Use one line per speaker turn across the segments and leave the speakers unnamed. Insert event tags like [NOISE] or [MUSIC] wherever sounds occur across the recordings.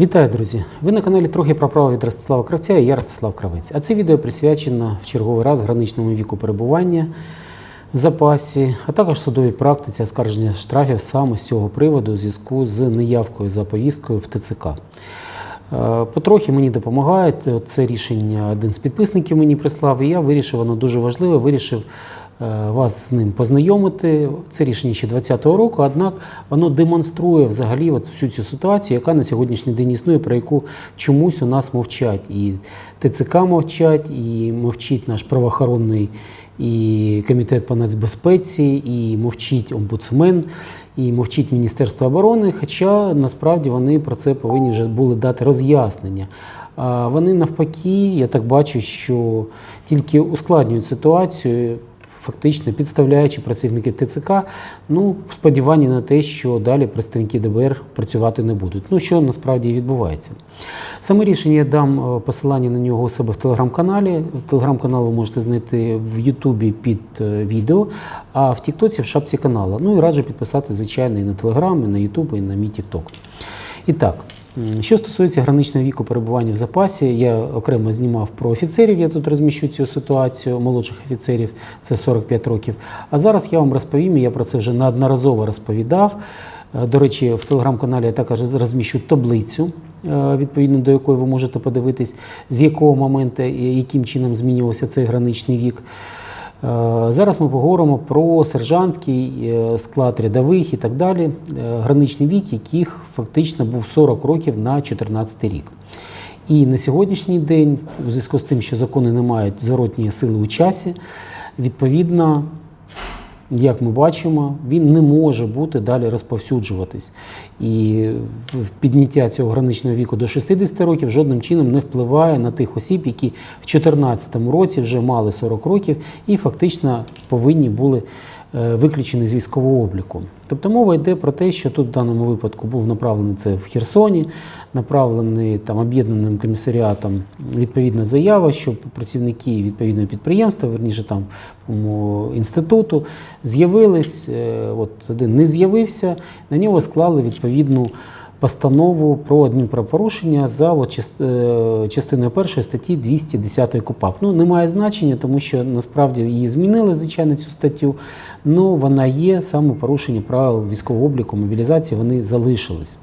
Вітаю, друзі! Ви на каналі трохи про право від Ростислава Кравця і я Ростислав Кравець. А це відео присвячено в черговий раз граничному віку перебування в запасі, а також судовій практиці оскарження штрафів саме з цього приводу у зв'язку з неявкою за повісткою в ТЦК. Е, Потрохи мені допомагають. Це рішення один з підписників мені прислав, і я вирішив, воно дуже важливе, вирішив вас з ним познайомити. Це рішення ще 2020 року, однак воно демонструє взагалі от всю цю ситуацію, яка на сьогоднішній день існує, про яку чомусь у нас мовчать. І ТЦК мовчать, і мовчить наш правоохоронний і комітет по нацбезпеці, і мовчить омбудсмен, і мовчить Міністерство оборони. Хоча насправді вони про це повинні вже були дати роз'яснення. А вони навпаки, я так бачу, що тільки ускладнюють ситуацію. Фактично підставляючи працівників ТЦК, ну в сподіванні на те, що далі представники ДБР працювати не будуть. Ну що насправді відбувається. Саме рішення я дам е, посилання на нього у себе в телеграм-каналі. Телеграм-канал ви можете знайти в Ютубі під е, відео, а в Тіктоці в шапці каналу. Ну і раджу підписати, звичайно, і на Телеграм, і на Ютуб, і на мій Тікток. І так. Що стосується граничного віку перебування в запасі, я окремо знімав про офіцерів. Я тут розміщу цю ситуацію молодших офіцерів, це 45 років. А зараз я вам розповім, і я про це вже неодноразово розповідав. Е, До речі, в телеграм-каналі я також розміщу таблицю, е, відповідно до якої ви можете подивитись, з якого моменту і яким чином змінювався цей граничний вік. Е, Зараз ми поговоримо про сержантський е, склад рядових і так далі. Е, Граничний вік, яких фактично був 40 років на 14 рік. І на сьогоднішній день, у зв'язку з тим, що закони не мають зворотньої сили у часі, відповідно, як ми бачимо, він не може бути далі розповсюджуватись. І підняття цього граничного віку до 60 років жодним чином не впливає на тих осіб, які в 2014 році вже мали 40 років і фактично повинні були е, виключені з військового обліку. Тобто мова йде про те, що тут в даному випадку був направлений це в Херсоні, направлений там об'єднаним комісаріатом відповідна заява, що працівники відповідного підприємства, верніше там інституту, з'явились. е, От один не з'явився, на нього склали відповідну. Постанову про адмінправопорушення за от, е, частиною першої статті 210 КУПАП. Ну, не має значення, тому що насправді її змінили, звичайно, цю статтю. Ну, вона є саме порушення правил військового обліку, мобілізації, вони залишились.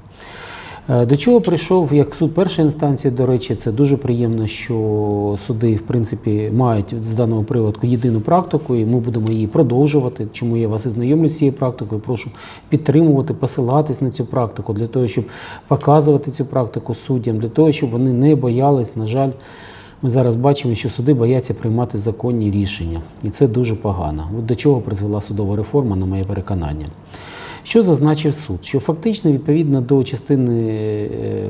Е, До чого прийшов як суд першої інстанції, до речі, це дуже приємно, що суди, в принципі, мають з даного приводу єдину практику, і ми будемо її продовжувати. Чому я вас і знайомлю з цією практикою? Прошу підтримувати, посилатись на цю практику для того, щоб показувати цю практику суддям, для того, щоб вони не боялись, на жаль. Ми зараз бачимо, що суди бояться приймати законні рішення, і це дуже погано. От до чого призвела судова реформа, на моє переконання. Що зазначив суд? Що фактично відповідно до частини, е,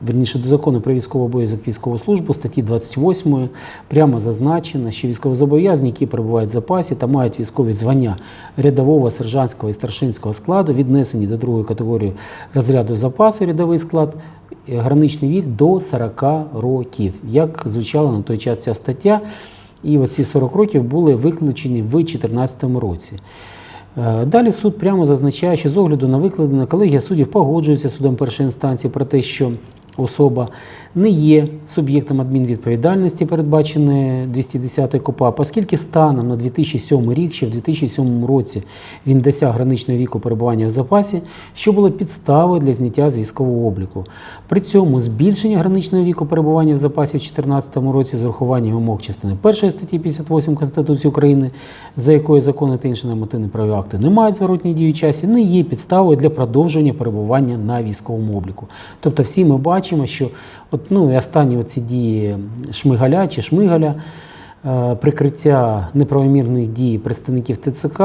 верніше до закону про військовий обов'язок військову службу статті 28 прямо зазначено, що військовозобов'язані, які перебувають в запасі та мають військові звання рядового, сержантського і старшинського складу, віднесені до другої категорії розряду запасу рядовий склад, е, граничний вік до 40 років. Як звучала на той час ця стаття, і оці 40 років були виключені в 2014 році. Е, Далі суд прямо зазначає, що з огляду на викладене колегія суддів погоджується судом першої інстанції про те, що особа не є суб'єктом адмінвідповідальності, передбаченої 210 КОПАП, оскільки станом на 2007 рік, ще в 2007 році він досяг граничного віку перебування в запасі, що було підставою для зняття з військового обліку. При цьому збільшення граничного віку перебування в запасі в 2014 році з урахуванням вимог частини 1 статті 58 Конституції України, за якою закони та інші нормативні правові акти не мають зворотній дії часі, не є підставою для продовження перебування на військовому обліку. Тобто всі ми бачимо, що от, ну, і останні оці дії Шмигаля чи Шмигаля. е, Прикриття неправомірних дій представників ТЦК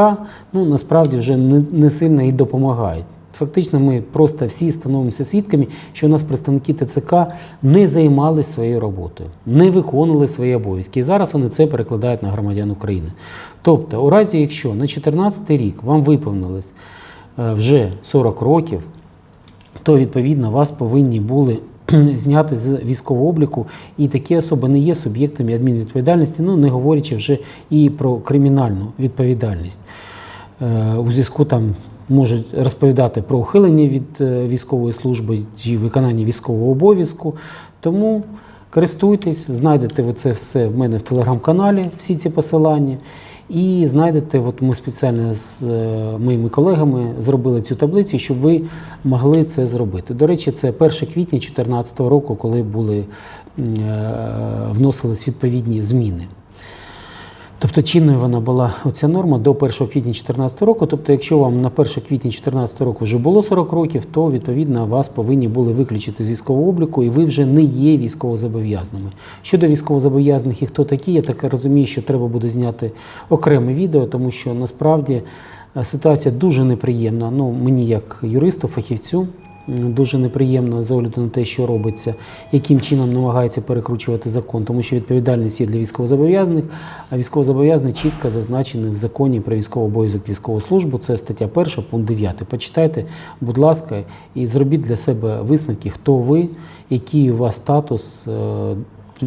ну насправді вже не, не сильно і допомагають. Фактично, ми просто всі становимося свідками, що у нас представники ТЦК не займалися своєю роботою, не виконували свої обов'язки. І зараз вони це перекладають на громадян України. Тобто, у разі, якщо на 2014 рік вам виповнилось е, вже 40 років, то відповідно вас повинні були [CLEARS THROAT] зняти з військового обліку, і такі особи не є суб'єктами адмінвідповідальності, ну не говорячи вже і про кримінальну відповідальність. Е, У зв'язку там можуть розповідати про ухилення від е, військової служби чи виконання військового обов'язку. Тому користуйтесь, знайдете ви це все в мене в телеграм-каналі, всі ці посилання. І знайдете, от ми спеціально з е, моїми колегами зробили цю таблицю, щоб ви могли це зробити. До речі, це 1 квітня 2014 року, коли були е, вносились відповідні зміни. Тобто чинною вона була оця норма до 1 квітня 2014 року. Тобто, якщо вам на 1 квітня 2014 року вже було 40 років, то відповідно вас повинні були виключити з військового обліку, і ви вже не є військовозобов'язаними. Щодо військовозобов'язаних і хто такі, я так розумію, що треба буде зняти окреме відео, тому що насправді е, ситуація дуже неприємна. Ну мені як юристу, фахівцю. Дуже неприємно з огляду на те, що робиться, яким чином намагається перекручувати закон, тому що відповідальність є для військовозобов'язаних, а військовозобов'язаний чітко зазначений в законі про військовий обов'язок військову службу. Це стаття 1, пункт 9. Почитайте, будь ласка, і зробіть для себе висновки, хто ви, який у вас статус е,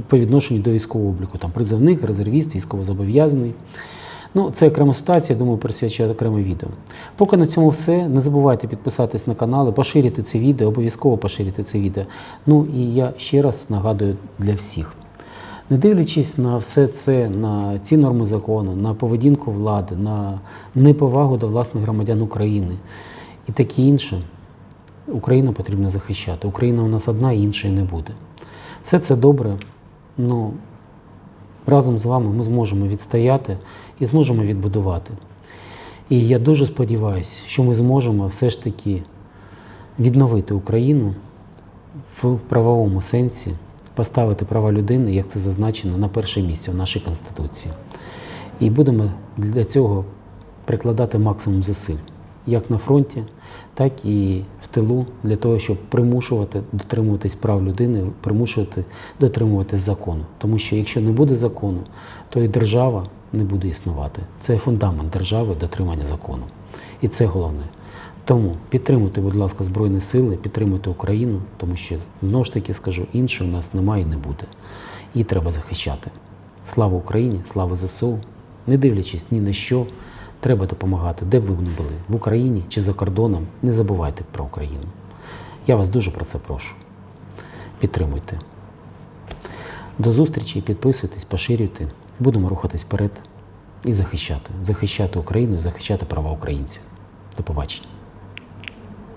по відношенню до військового обліку, там призовник, резервіст, військовозобов'язаний. Ну, це окрема ситуація, думаю, присвячую окреме відео. Поки на цьому все. Не забувайте підписатись на канал, поширити це відео, обов'язково поширити це відео. Ну і я ще раз нагадую для всіх. Не дивлячись на все це, на ці норми закону, на поведінку влади, на неповагу до власних громадян України і таке інше, Україну потрібно захищати. Україна у нас одна іншої не буде. Все це добре. Ну, разом з вами ми зможемо відстояти і зможемо відбудувати. І я дуже сподіваюся, що ми зможемо все ж таки відновити Україну в правовому сенсі, поставити права людини, як це зазначено, на перше місце в нашій Конституції. І будемо для цього прикладати максимум зусиль, як на фронті, так і в тилу, для того, щоб примушувати дотримуватись прав людини, примушувати дотримуватись закону. Тому що якщо не буде закону, то і держава не буде існувати. Це фундамент держави дотримання закону. І це головне. Тому підтримуйте, будь ласка, Збройні Сили, підтримуйте Україну, тому що знову ж таки скажу, іншої у нас немає і не буде. Її треба захищати. Слава Україні, слава ЗСУ. Не дивлячись ні на що, треба допомагати, де б ви не були, в Україні чи за кордоном. Не забувайте про Україну. Я вас дуже про це прошу. Підтримуйте. До зустрічі, підписуйтесь, поширюйте. Будемо рухатись вперед і захищати. Захищати Україну захищати права українців. До побачення.